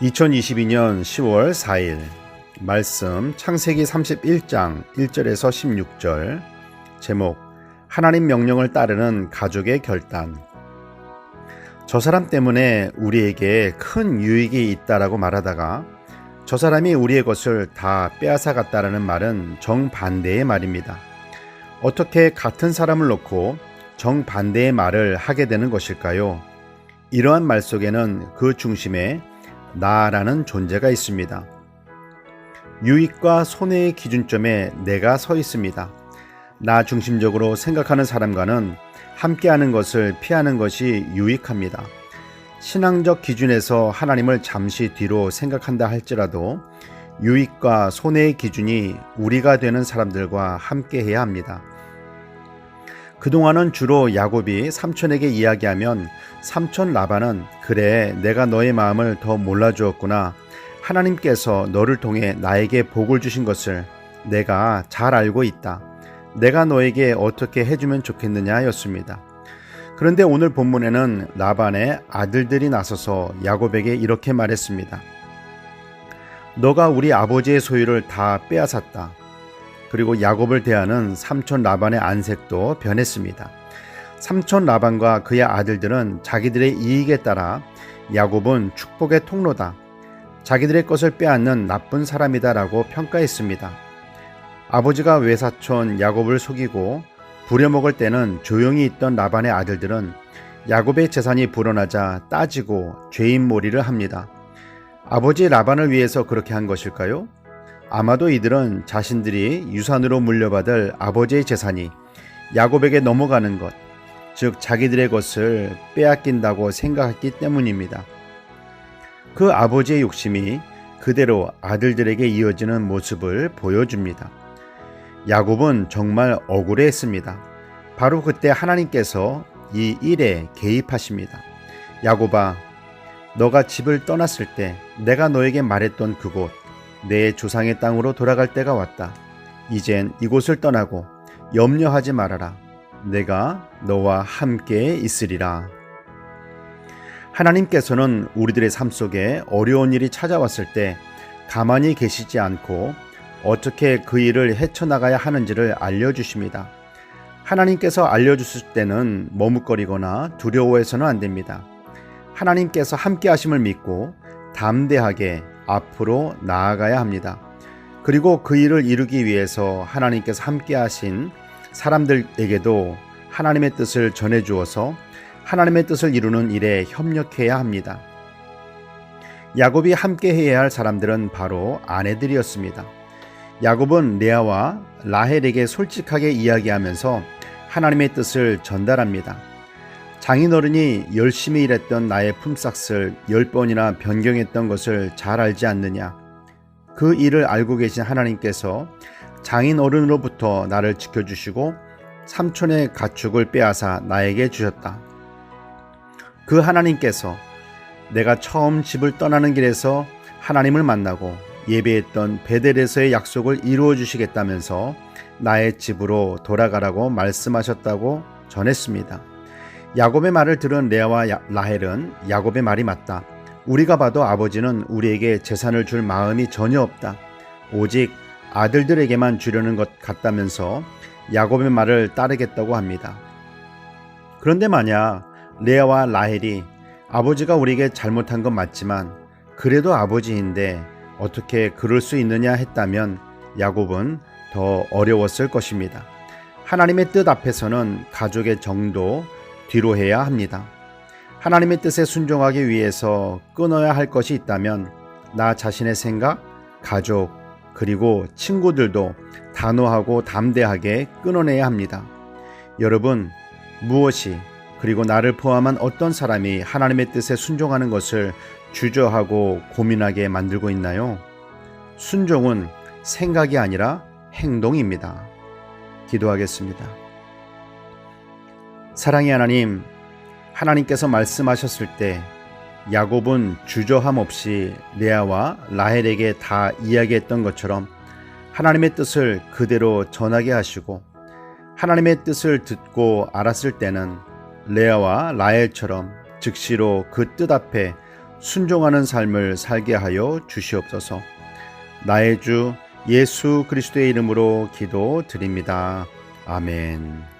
2022년 10월 4일 말씀 창세기 31장 1절에서 16절 제목 하나님 명령을 따르는 가족의 결단 저 사람 때문에 우리에게 큰 유익이 있다라고 말하다가 저 사람이 우리의 것을 다 빼앗아 갔다라는 말은 정반대의 말입니다. 어떻게 같은 사람을 놓고 정반대의 말을 하게 되는 것일까요? 이러한 말 속에는 그 중심에 나라는 존재가 있습니다. 유익과 손해의 기준점에 내가 서 있습니다. 나 중심적으로 생각하는 사람과는 함께하는 것을 피하는 것이 유익합니다. 신앙적 기준에서 하나님을 잠시 뒤로 생각한다 할지라도 유익과 손해의 기준이 우리가 되는 사람들과 함께해야 합니다. 그동안은 주로 야곱이 삼촌에게 이야기하면 삼촌 라반은 그래 내가 너의 마음을 더 몰라주었구나 하나님께서 너를 통해 나에게 복을 주신 것을 내가 잘 알고 있다. 내가 너에게 어떻게 해주면 좋겠느냐 였습니다. 그런데 오늘 본문에는 라반의 아들들이 나서서 야곱에게 이렇게 말했습니다. 너가 우리 아버지의 소유를 다 빼앗았다. 그리고 야곱을 대하는 삼촌 라반의 안색도 변했습니다. 삼촌 라반과 그의 아들들은 자기들의 이익에 따라 야곱은 축복의 통로다. 자기들의 것을 빼앗는 나쁜 사람이다라고 평가했습니다. 아버지가 외사촌 야곱을 속이고 부려먹을 때는 조용히 있던 라반의 아들들은 야곱의 재산이 불어나자 따지고 죄인몰이를 합니다. 아버지 라반을 위해서 그렇게 한 것일까요? 아마도 이들은 자신들이 유산으로 물려받을 아버지의 재산이 야곱에게 넘어가는 것, 즉 자기들의 것을 빼앗긴다고 생각했기 때문입니다. 그 아버지의 욕심이 그대로 아들들에게 이어지는 모습을 보여줍니다. 야곱은 정말 억울해했습니다. 바로 그때 하나님께서 이 일에 개입하십니다. 야곱아, 너가 집을 떠났을 때 내가 너에게 말했던 그곳, 내 조상의 땅으로 돌아갈 때가 왔다. 이젠 이곳을 떠나고 염려하지 말아라. 내가 너와 함께 있으리라. 하나님께서는 우리들의 삶 속에 어려운 일이 찾아왔을 때 가만히 계시지 않고 어떻게 그 일을 헤쳐나가야 하는지를 알려주십니다. 하나님께서 알려주실 때는 머뭇거리거나 두려워해서는 안 됩니다. 하나님께서 함께 하심을 믿고 담대하게 앞으로 나아가야 합니다. 그리고 그 일을 이루기 위해서 하나님께서 함께 하신 사람들에게도 하나님의 뜻을 전해 주어서 하나님의 뜻을 이루는 일에 협력해야 합니다. 야곱이 함께 해야 할 사람들은 바로 아내들이었습니다. 야곱은 레아와 라헬에게 솔직하게 이야기하면서 하나님의 뜻을 전달합니다. 장인어른이 열심히 일했던 나의 품삯을 열 번이나 변경했던 것을 잘 알지 않느냐. 그 일을 알고 계신 하나님께서 장인어른으로부터 나를 지켜주시고 삼촌의 가축을 빼앗아 나에게 주셨다. 그 하나님께서 내가 처음 집을 떠나는 길에서 하나님을 만나고 예배했던 베델에서의 약속을 이루어 주시겠다면서 나의 집으로 돌아가라고 말씀하셨다고 전했습니다. 야곱의 말을 들은 레아와 라헬은 야곱의 말이 맞다. 우리가 봐도 아버지는 우리에게 재산을 줄 마음이 전혀 없다. 오직 아들들에게만 주려는 것 같다면서 야곱의 말을 따르겠다고 합니다. 그런데 만약 레아와 라헬이 아버지가 우리에게 잘못한 건 맞지만 그래도 아버지인데 어떻게 그럴 수 있느냐 했다면 야곱은 더 어려웠을 것입니다. 하나님의 뜻 앞에서는 가족의 정도, 뒤로 해야 합니다. 하나님의 뜻에 순종하기 위해서 끊어야 할 것이 있다면 나 자신의 생각, 가족, 그리고 친구들도 단호하고 담대하게 끊어내야 합니다. 여러분, 무엇이 그리고 나를 포함한 어떤 사람이 하나님의 뜻에 순종하는 것을 주저하고 고민하게 만들고 있나요? 순종은 생각이 아니라 행동입니다. 기도하겠습니다. 사랑의 하나님, 하나님께서 말씀하셨을 때 야곱은 주저함 없이 레아와 라헬에게 다 이야기했던 것처럼 하나님의 뜻을 그대로 전하게 하시고 하나님의 뜻을 듣고 알았을 때는 레아와 라헬처럼 즉시로 그 뜻 앞에 순종하는 삶을 살게 하여 주시옵소서. 나의 주 예수 그리스도의 이름으로 기도 드립니다. 아멘.